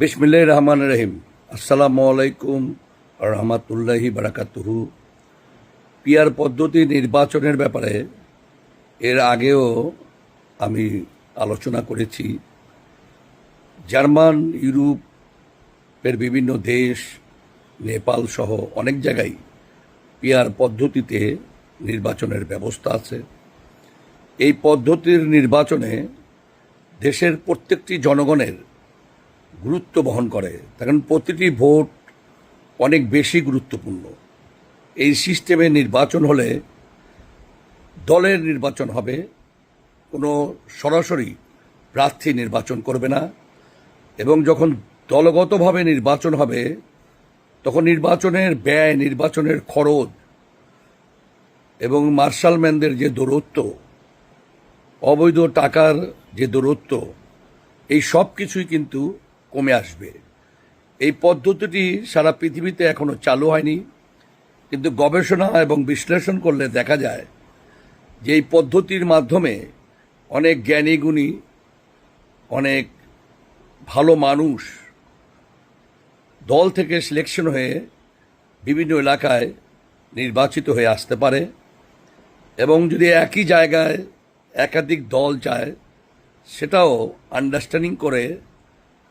বিসমিল্লাহ রহমান রহিম। আসসালামু আলাইকুম রহমাতুল্লাহি বারাকাতুহু। পিয়ার পদ্ধতি নির্বাচনের ব্যাপারে এর আগেও আমি আলোচনা করেছি। জার্মান ইউরোপের বিভিন্ন দেশ, নেপাল সহ অনেক জায়গায় পিয়ার পদ্ধতিতে নির্বাচনের ব্যবস্থা আছে। এই পদ্ধতির নির্বাচনে দেশের প্রত্যেকটি জনগণের গুরুত্ব বহন করে। কারণ প্রতিটি ভোট অনেক বেশি গুরুত্বপূর্ণ। এই সিস্টেমে নির্বাচন হলে দলের নির্বাচন হবে, কোনো সরাসরি প্রার্থী নির্বাচন করবে না, এবং যখন দলগতভাবে নির্বাচন হবে, তখন নির্বাচনের ব্যয়, নির্বাচনের খরচ এবং মার্শালম্যানদের যে দূরত্ব, অবৈধ টাকার যে দূরত্ব, এই সব কিছুই কিন্তু কমে আসবে। এই পদ্ধতিটি সারা পৃথিবীতে এখনও চালু হয়নি। কিন্তু গবেষণা এবং বিশ্লেষণ করলে দেখা যায় যে এই পদ্ধতির মাধ্যমে অনেক জ্ঞানী গুণী, অনেক ভালো মানুষ দল থেকে সিলেকশন হয়ে বিভিন্ন এলাকায় নির্বাচিত হয়ে আসতে পারে এবং যদি একই জায়গায় একাধিক দল চায়, সেটাও আন্ডারস্ট্যান্ডিং করে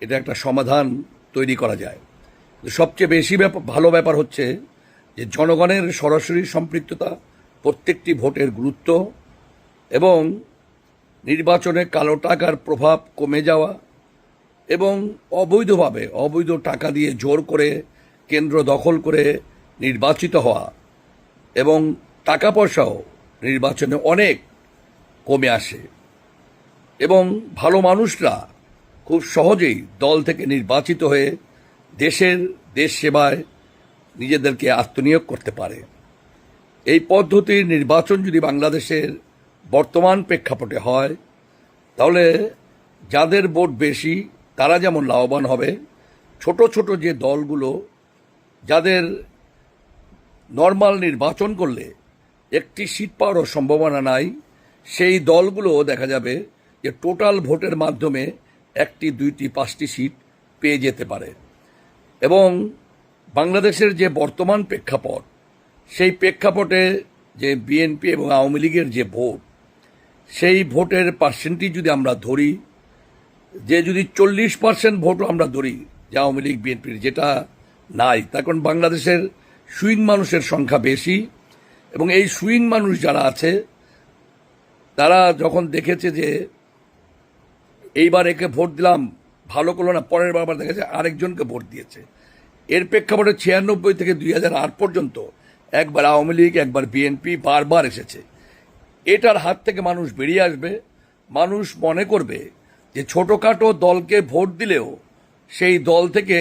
এটা একটা সমাধান তৈরি করা যায়। সবচেয়ে বেশি ভালো ব্যাপার হচ্ছে যে জনগণের সরাসরি সম্পৃক্ততা, প্রত্যেকটি ভোটের গুরুত্ব এবং নির্বাচনে কালো টাকার প্রভাব কমে যাওয়া এবং অবৈধভাবে, অবৈধ টাকা দিয়ে জোর করে কেন্দ্র দখল করে নির্বাচিত হওয়া এবং টাকা পয়সাও নির্বাচনে অনেক কমে আসে এবং ভালো মানুষরা খুব সহজেই দল থেকে নির্বাচিত হয়ে দেশের দেশ সেবায় নিজেদেরকে আত্মনিয়োগ করতে পারে। এই পদ্ধতির নির্বাচন যদি বাংলাদেশের বর্তমান প্রেক্ষাপটে হয়, তাহলে যাদের ভোট বেশি, তারা যেমন লাভবান হবে, ছোট ছোট যে দলগুলো যাদের নর্মাল নির্বাচন করলে একটি সিট পাওয়ারও সম্ভাবনা নাই, সেই দলগুলো দেখা যাবে যে টোটাল ভোটের মাধ্যমে একটি, দুইটি, পাঁচটি সিট পেয়ে যেতে পারে। এবং বাংলাদেশের যে বর্তমান প্রেক্ষাপট, সেই প্রেক্ষাপটে যে বিএনপি এবং আওয়ামী লীগের যে ভোট, সেই ভোটের পার্সেন্টেজ যদি আমরা ধরি, যে যদি চল্লিশ পার্সেন্ট ভোটও আমরা ধরি যে আওয়ামী লীগ, বিএনপির, যেটা নাই কারণ বাংলাদেশের সুইং মানুষের সংখ্যা বেশি এবং এই সুইং মানুষ যারা আছে, তারা যখন দেখেছে যে এইবার একে ভোট দিলাম, ভালো করল না, পরের বার আবার দেখেছে আরেকজনকে ভোট দিয়েছে। এর প্রেক্ষাপটে ছিয়ানব্বই থেকে দুই হাজার আট পর্যন্ত একবার আওয়ামী লীগ, একবার বিএনপি বারবার এসেছে। এটার হাত থেকে মানুষ বেরিয়ে আসবে, মানুষ মনে করবে যে ছোটোখাটো দলকে ভোট দিলেও সেই দল থেকে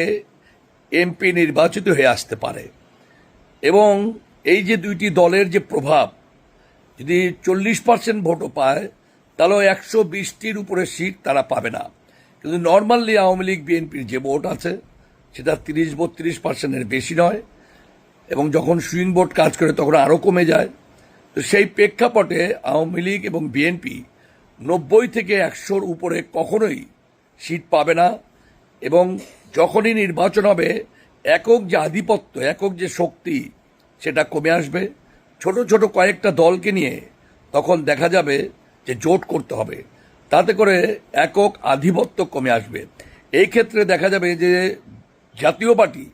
এমপি নির্বাচিত হয়ে আসতে পারে। এবং এই যে দুইটি দলের যে প্রভাব, যদি চল্লিশ পার্সেন্ট ভোটও পায় তাহলে একশো বিশটির উপরে সিট তারা পাবে না। কিন্তু নর্মালি আওয়ামী লীগ, বিএনপির যে ভোট আছে, সেটা তিরিশ বত্রিশ পার্সেন্টের বেশি নয়। এবং যখন সুইং ভোট কাজ করে, তখন আরও কমে যায়। তো সেই প্রেক্ষাপটে আওয়ামী লীগ এবং বিএনপি নব্বই থেকে একশোর উপরে কখনোই সিট পাবে না। এবং যখনই নির্বাচন হবে, একক যে আধিপত্য, একক যে শক্তি, সেটা কমে আসবে। ছোট ছোট কয়েকটা দলকে নিয়ে তখন দেখা যাবে যে জোট করতে হবে, তাতে করে একক আধিপত্য কমে আসবে। এই ক্ষেত্রে দেখা যাবে যে জাতীয় পার্টি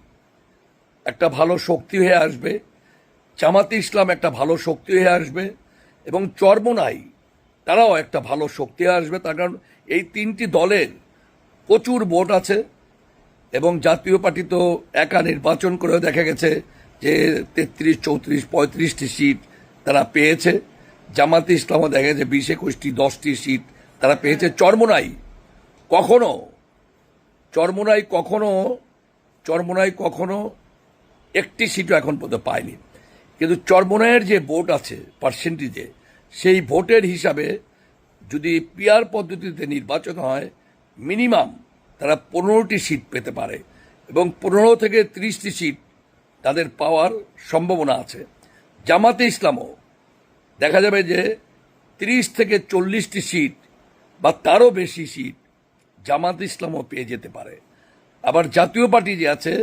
একটা ভালো শক্তি হয়ে আসবে, জামাতে ইসলাম একটা ভালো শক্তি হয়ে আসবে এবং চর্মনাই তারাও একটা ভালো শক্তি হয়ে আসবে। তার কারণ এই তিনটি দলের প্রচুর ভোট আছে এবং জাতীয় পার্টি তো একা নির্বাচন করেও দেখা গেছে যে তেত্রিশ, চৌত্রিশ, পঁয়ত্রিশটি সিট তারা পেয়েছে। জামাতে ইসলামও দেখা গেছে বিশ একুশটি দশটি সিট তারা পেয়েছে চর্মনাই। কখনো চর্মনাই কখনো চর্মনাই কখনো একটি সিটও এখন পর্যন্ত পায়নি। কিন্তু চর্মনাইয়ের যে ভোট আছে পার্সেন্টেজে সেই ভোটের হিসাবে যদি পিয়ার পদ্ধতিতে নির্বাচন হয় মিনিমাম তারা পনেরোটি সিট পেতে পারে এবং পনেরো থেকে ত্রিশটি সিট তাদের পাওয়ার সম্ভাবনা আছে। জামাতে ইসলামও দেখা যাবে যে তিরিশ থেকে চল্লিশটি সিট বা তারও বেশি সিট জামাত ইসলামও পেয়ে যেতে পারে। আবার জাতীয় পার্টি যে আছে,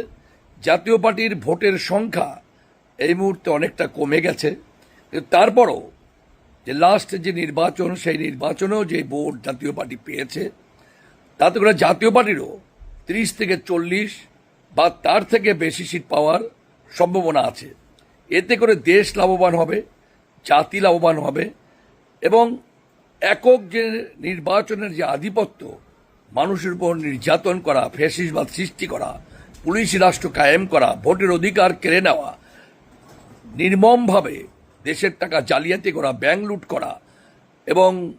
জাতীয় পার্টির ভোটের সংখ্যা এই মুহূর্তে অনেকটা কমে গেছে। তারপরও যে লাস্ট যে নির্বাচন, সেই নির্বাচনেও যে ভোট জাতীয় পার্টি পেয়েছে, তাতে করে জাতীয় পার্টিরও তিরিশ থেকে চল্লিশ বা তার থেকে বেশি সিট পাওয়ার সম্ভাবনা আছে। এতে করে দেশ লাভবান হবে। জাতি লাভবান হবে এবং একক যে নির্বাচনের যে আধিপত্য, মানুষের উপর নির্যাতন করা, ফ্যাসিসবাদ সৃষ্টি করা, পুলিশ রাষ্ট্র কায়েম করা, ভোটের অধিকার কেড়ে নেওয়া, নির্মমভাবে দেশের টাকা জালিয়াতি করা, ব্যাংক লুট করা এবং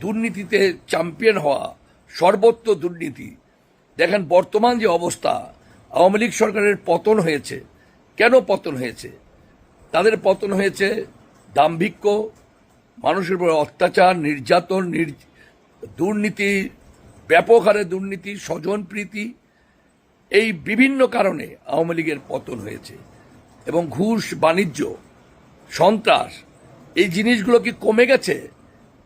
দুর্নীতিতে চ্যাম্পিয়ন হওয়া সর্বত্র দুর্নীতি। দেখেন, বর্তমান যে অবস্থা, আওয়ামী লীগ সরকারের পতন হয়েছে। কেন পতন হয়েছে? তাদের পতন হয়েছে দাম্ভিক্য, মানুষের উপর অত্যাচার, নির্যাতন, নির দুর্নীতি, ব্যাপক হারে দুর্নীতি স্বজনপ্রীতি এই বিভিন্ন কারণে আওয়ামী লীগের পতন হয়েছে। এবং ঘুষ, বাণিজ্য, সন্ত্রাস, এই জিনিসগুলো কি কমে গেছে?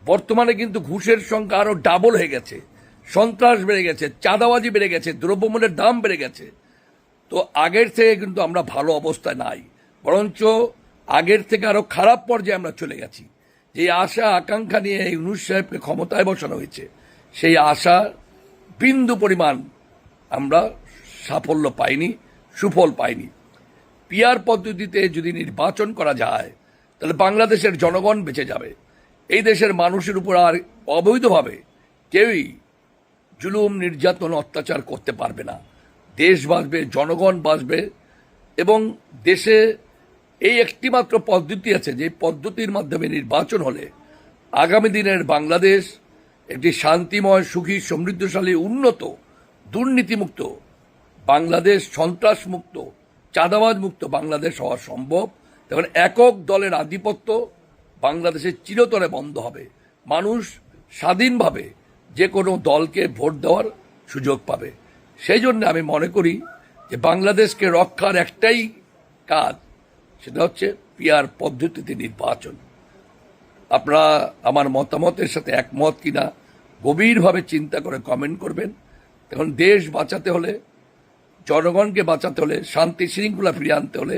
বর্তমানে কিন্তু ঘুষের সংখ্যা আরও ডাবল হয়ে গেছে। সন্ত্রাস বেড়ে গেছে, চাঁদাবাজি বেড়ে গেছে, দ্রব্যমূল্যের দাম বেড়ে গেছে। তো আগের থেকে কিন্তু আমরা ভালো অবস্থায় নাই। বরঞ্চ আগের থেকে আরও খারাপ পর্যায়ে আমরা চলে গেছি। যে আশা, আকাঙ্ক্ষা নিয়ে এই ইউনুস সাহেবকে ক্ষমতায় বসানো হয়েছে, সেই আশা বিন্দু পরিমাণ আমরা সাফল্য পাইনি, সুফল পাইনি। পিয়ার পদ্ধতিতে যদি নির্বাচন করা যায়, তাহলে বাংলাদেশের জনগণ বেঁচে যাবে। এই দেশের মানুষের উপর আর অবৈধভাবে কেউই জুলুম, নির্যাতন, অত্যাচার করতে পারবে না। দেশ বাঁচবে, জনগণ বাঁচবে এবং দেশে এই একটিমাত্র পদ্ধতি আছে, যে পদ্ধতির মাধ্যমে নির্বাচন হলে আগামী দিনের বাংলাদেশ একটি শান্তিময়, সুখী, সমৃদ্ধশালী, উন্নত, দুর্নীতিমুক্ত, বাংলাদেশ সন্ত্রাস মুক্ত চাঁদাবাজ মুক্ত বাংলাদেশ হওয়া সম্ভব। তখন একক দলের আধিপত্য বাংলাদেশের চিরতরে বন্ধ হবে। মানুষ স্বাধীনভাবে যে কোনো দলকে ভোট দেওয়ার সুযোগ পাবে। সেই জন্য আমি মনে করি যে বাংলাদেশকে রক্ষার একটাই কাজ সেটা হচ্ছে পিয়ার পদ্ধতিতে নির্বাচন। আপনারা আমার মতামতের সাথে একমত কিনা গভীরভাবে চিন্তা করে কমেন্ট করবেন। এখন দেশ বাঁচাতে হলে, জনগণকে বাঁচাতে হলে, শান্তি শৃঙ্খলা ফিরিয়ে আনতে হলে,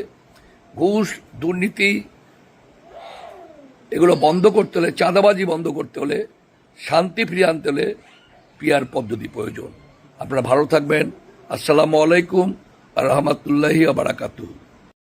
ঘুষ, দুর্নীতি, এগুলো বন্ধ করতে হলে, চাঁদাবাজি বন্ধ করতে হলে, শান্তি ফিরিয়ে আনতে হলে পিয়ার পদ্ধতি প্রয়োজন। আপনারা ভালো থাকবেন। আসসালামু আলাইকুম রহমতুল্লাহি বারাকাতু